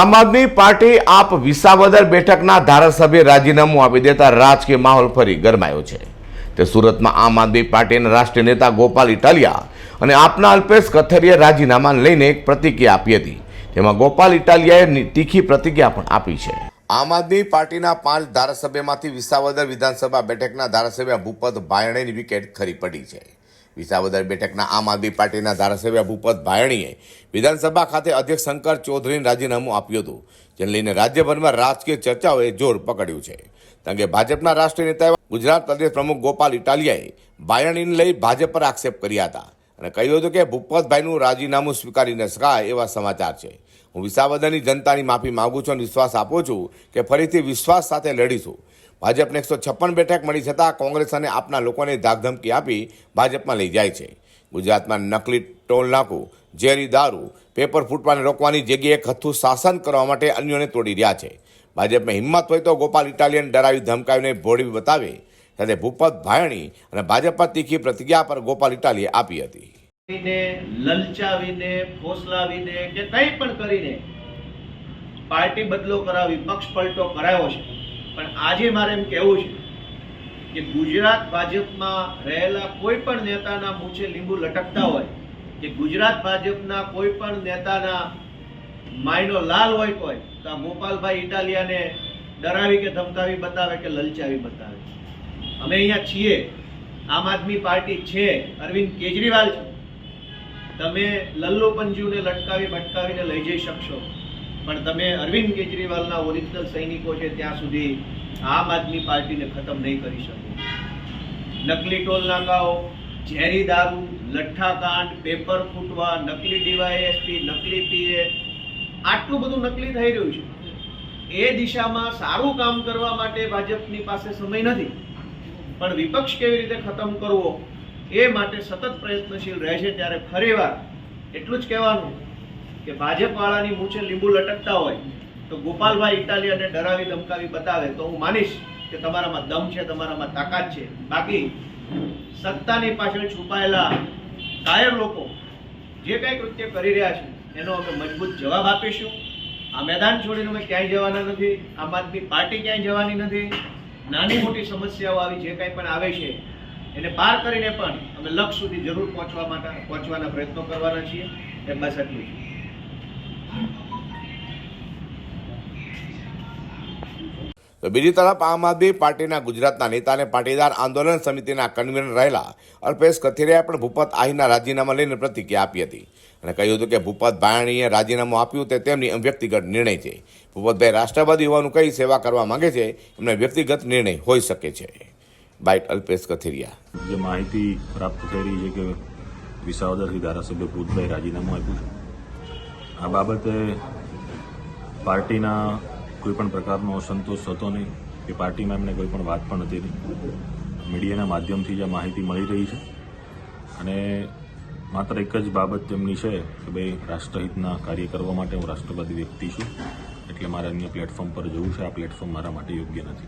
આમ આદમી પાર્ટી આપ વિસાવદર બેઠકના ધારાસભ્ય રાજીનામું આપી દેતા રાજકીય માહોલ ફરી ગરમાયો છે. તે સુરતમાં આમ આદમી પાર્ટીના રાષ્ટ્રીય નેતા ગોપાલ ઇટાલિયા અને આપના અલ્પેશ કથરિયા રાજીનામા લઈને એક પ્રતિક્રિયા આપી હતી. તેમાં ગોપાલ ઇટાલિયાએ તીખી પ્રતિક્રિયા પણ આપી છે. આમ આદમી પાર્ટીના પાંચ ધારાસભ્યમાંથી વિસાવદર વિધાનસભા બેઠકના ધારાસભ્ય ભૂપત ભાયણેની વિકેટ ખરી પડી છે. વિસાવદર બેઠકના આમ આદમી પાર્ટીના ધારાસભ્ય ભૂપત ભાયણીએ વિધાનસભા ખાતે અધ્યક્ષ શંકર ચૌધરીને રાજીનામું આપ્યું હતું, જેને લઈને રાજ્યભરમાં રાજકીય ચર્ચાઓએ જોર પકડ્યું છે. કે ભાજપના રાષ્ટ્રીય નેતા ગુજરાત પ્રદેશ પ્રમુખ ગોપાલ ઇટાલિયાએ ભાયણીને લઈ ભાજપ પર આક્ષેપ કર્યા હતા અને કહ્યું હતું કે ભૂપતભાઈનું રાજીનામું સ્વીકારી ન શકાય એવા સમાચાર છે. હું વિસાવદરની જનતાની માફી માગું છું અને વિશ્વાસ આપું છું કે ફરીથી વિશ્વાસ સાથે લડીશું. ભાજપને એકસો છપ્પન બેઠક મળી છતાં કોંગ્રેસ અને આપના લોકોને ધાકધમકી આપી ભાજપમાં લઈ જાય છે. ગુજરાતમાં નકલી ટોલ નાકું, ઝેરી દારૂ, પેપર ફૂટવાને રોકવાની જગ્યાએ ખથ્થું શાસન કરવા માટે અન્યોને તોડી રહ્યા છે. ભાજપમાં હિંમત હોય તો ગોપાલ ઇટાલિયન ડરાવી ધમકાવીને ભોળવી બતાવે. સાથે ભૂપત ભાયણી અને ભાજપ પર તીખી પ્રતિક્રિયા પર ગોપાલ ઇટાલીએ આપી હતી. લલચાવીને ફોસલાવીને કે કંઈ પણ કરીને પાર્ટી બદલો કરાવી, પક્ષ પલટો કરાયો છે. પણ આજે મારે એમ કહેવું છે કે ગુજરાત ભાજપમાં રહેલા કોઈ પણ નેતાના મૂછે લીંબુ લટકતા હોય, કે ગુજરાત ભાજપના કોઈ પણ નેતાના માયનો લાલ હોય કોઈ તો આ ગોપાલભાઈ ઇટાલિયાને ડરાવી કે ધમકાવી બતાવે કે લલચાવી બતાવે. અમે અહીંયા છીએ, આમ આદમી પાર્ટી છે, અરવિંદ કેજરીવાલ છે. તમે લલ્લુ પંજુને લટકાવી ભટકાવીને લઈ જઈ શકશો. પણ તમે અરવિંદ કેજરીવાલના ઓરિજિનલ સૈનિકો છે, ત્યાં સુધી આમ આદમી પાર્ટીને ખતમ નહીં કરી શકો. નકલી ટોલ નાકાઓ, ઝેરી દારૂ, લઠ્ઠાકાંડ, પેપર ફૂટવા, નકલી ડીવાયએસપી, નકલી પીએ, આટલું બધું નકલી થઈ રહ્યું છે. એ દિશામાં સારું કામ કરવા માટે ભાજપની પાસે સમય નથી. પણ વિપક્ષ કેવી રીતે ખતમ કરવો, એ માટે સતત પ્રયત્નશીલ રહે છે ત્યારે ફરીવાર, એટલું જ કહેવાનું. કે ભાજપ વાળાની મૂછે લીંબુ લટકતા હોય તો ગોપાલભાઈ ઇટાલિયાને ડરાવી ધમકાવી બતાવે તો હું માનીશ કે તમારામાં દમ છે, તમારામાં તાકાત છે. બાકી સત્તાની પાછળ છુપાયેલા કાયર લોકો જે કંઈ કૃત્ય કરી રહ્યા છે, એનો અમે મજબૂત જવાબ આપીશું. આ મેદાન છોડીને અમે ક્યાંય જવાના નથી, આમ આદમી પાર્ટી ક્યાંય જવાની નથી. નાની મોટી સમસ્યાઓ આવી જે કંઈ પણ આવે છે, એને પાર કરીને પણ અમે લક્ષ સુધી જરૂર પહોંચવા માટે પહોંચવાના પ્રયત્નો કરવાના છીએ. એ બસ એટલું છે તો બીજી તરફ આમ આદમી પાર્ટીના ગુજરાતના નેતા અને પાટીદાર આંદોલન સમિતિના કન્વીનર રહેલા અલ્પેશ કથિરિયાએ પણ ભૂપત આહીના રાજીનામા લઈને પ્રતિક્રિયા આપી હતી. અને કહ્યું હતું કે ભૂપત ભાયણીએ રાજીનામું આપ્યું તે તેમની વ્યક્તિગત નિર્ણય છે. ભૂપતભાઈ રાષ્ટ્રવાદી હોવાનું કહી સેવા કરવા માંગે છે, એમને વ્યક્તિગત નિર્ણય હોઈ શકે છે. બાઇટ અલ્પેશ કથિરિયા. જે માહિતી પ્રાપ્ત રહી છે કે વિસાવદરથી ધારાસભ્ય ભૂતભાઈ રાજીનામું આપ્યું છે. આ બાબતે પાર્ટીના કોઈપણ પ્રકારનો અસંતોષ હતો નહીં. કે પાર્ટીમાં એમને કોઈ પણ વાત પણ હતી નહીં. મીડિયાના માધ્યમથી જે માહિતી મળી રહી છે. અને માત્ર એક જ બાબત તેમની છે કે ભાઈ, રાષ્ટ્રહિતના કાર્ય કરવા માટે હું રાષ્ટ્રવાદી વ્યક્તિ છું. એટલે મારે અન્ય પ્લેટફોર્મ પર જવું છે. આ પ્લેટફોર્મ મારા માટે યોગ્ય નથી.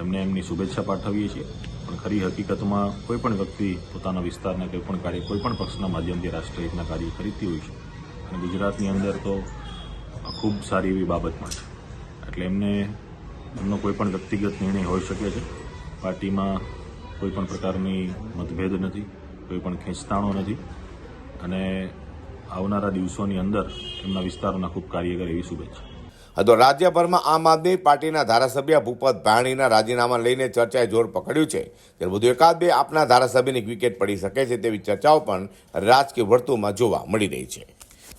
એમને એમની શુભેચ્છા પાઠવીએ છીએ. પણ ખરી હકીકતમાં કોઈ પણ વ્યક્તિ પોતાના વિસ્તારના કોઈ પણ કાર્ય, કોઈ પણ પક્ષના માધ્યમથી રાષ્ટ્રહિતના કાર્ય કરતી હોય છે. અને ગુજરાતની અંદર તો ખૂબ સારી એવી બાબત પણ છે. એટલે એમને, એમનો કોઈ પણ વ્યક્તિગત નિર્ણય હોઈ શકે છે. પાર્ટીમાં કોઈ પણ પ્રકારની મતભેદ નથી, કોઈ પણ ખેંચતાણો નથી. અને આવનારા દિવસોની અંદર એમના વિસ્તારોના ખૂબ કાર્ય કરે એવી શુભેચ્છા. આ તો રાજ્યભરમાં આમ આદમી પાર્ટીના ધારાસભ્ય ભૂપત ભાણીના રાજીનામા લઈને ચર્ચાએ જોર પકડ્યું છે. ત્યારે વધુ એકાદ બે આપના ધારાસભ્યની વિકેટ પડી શકે છે તેવી ચર્ચાઓ પણ રાજકીય વર્તુળમાં જોવા મળી રહી છે.